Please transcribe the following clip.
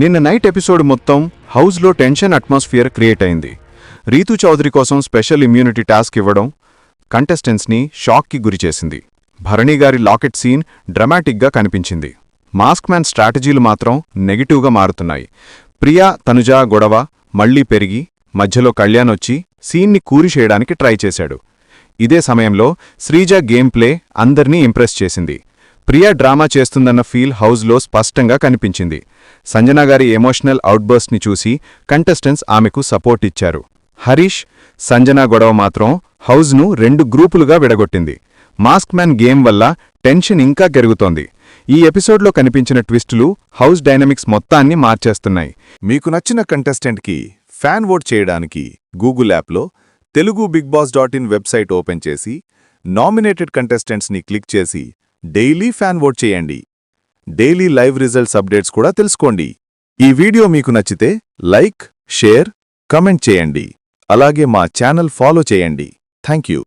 నిన్న night episode మొత్తం హౌస్లో టెన్షన్ అట్మాస్ఫియర్ క్రియేట్ అయింది. రీతు చౌదరి కోసం స్పెషల్ ఇమ్యూనిటీ టాస్క్ ఇవ్వడం కంటెస్టెంట్స్ని షాక్కి గురిచేసింది భరణి గారి లాకెట్ సీన్ డ్రమాటిక్గా కనిపించింది. మాస్క్ మ్యాన్ స్ట్రాటజీలు మాత్రం నెగిటివ్గా మారుతున్నాయి. ప్రియా తనుజ గొడవ మళ్ళీ పెరిగి మధ్యలో కళ్యాణ్ వచ్చి సీన్ని కూరిచేయడానికి ట్రై చేశాడు. ఇదే సమయంలో శ్రీజ గేమ్ ప్లే అందర్నీ ఇంప్రెస్ చేసింది. ప్రియా డ్రామా చేస్తుందన్న ఫీల్ హౌస్లో స్పష్టంగా కనిపించింది. సంజన గారి ఎమోషనల్ అవుట్బర్స్ట్ని చూసి కంటెస్టెంట్స్ ఆమెకు సపోర్ట్ ఇచ్చారు. హరీష్ సంజన గొడవ మాత్రం హౌజ్ను రెండు గ్రూపులుగా విడగొట్టింది. మాస్క్ మ్యాన్ గేమ్ వల్ల టెన్షన్ ఇంకా పెరుగుతోంది. ఈ ఎపిసోడ్లో కనిపించిన ట్విస్టులు హౌస్ డైనమిక్స్ మొత్తాన్ని మార్చేస్తున్నాయి. మీకు నచ్చిన కంటెస్టెంట్కి ఫ్యాన్ ఓట్ చేయడానికి గూగుల్ యాప్లో Telugu Bigg Boss dot in website open చేసి నామినేటెడ్ కంటెస్టెంట్స్ని క్లిక్ చేసి డైలీ ఫ్యాన్ ఓట్ చేయండి. డైలీ లైవ్ రిజల్ట్స్ అప్డేట్స్ కూడా తెలుసుకోండి. ఈ వీడియో మీకు నచ్చితే లైక్ షేర్ కమెంట్ చేయండి. అలాగే మా ఛానల్ ఫాలో చేయండి. Thank you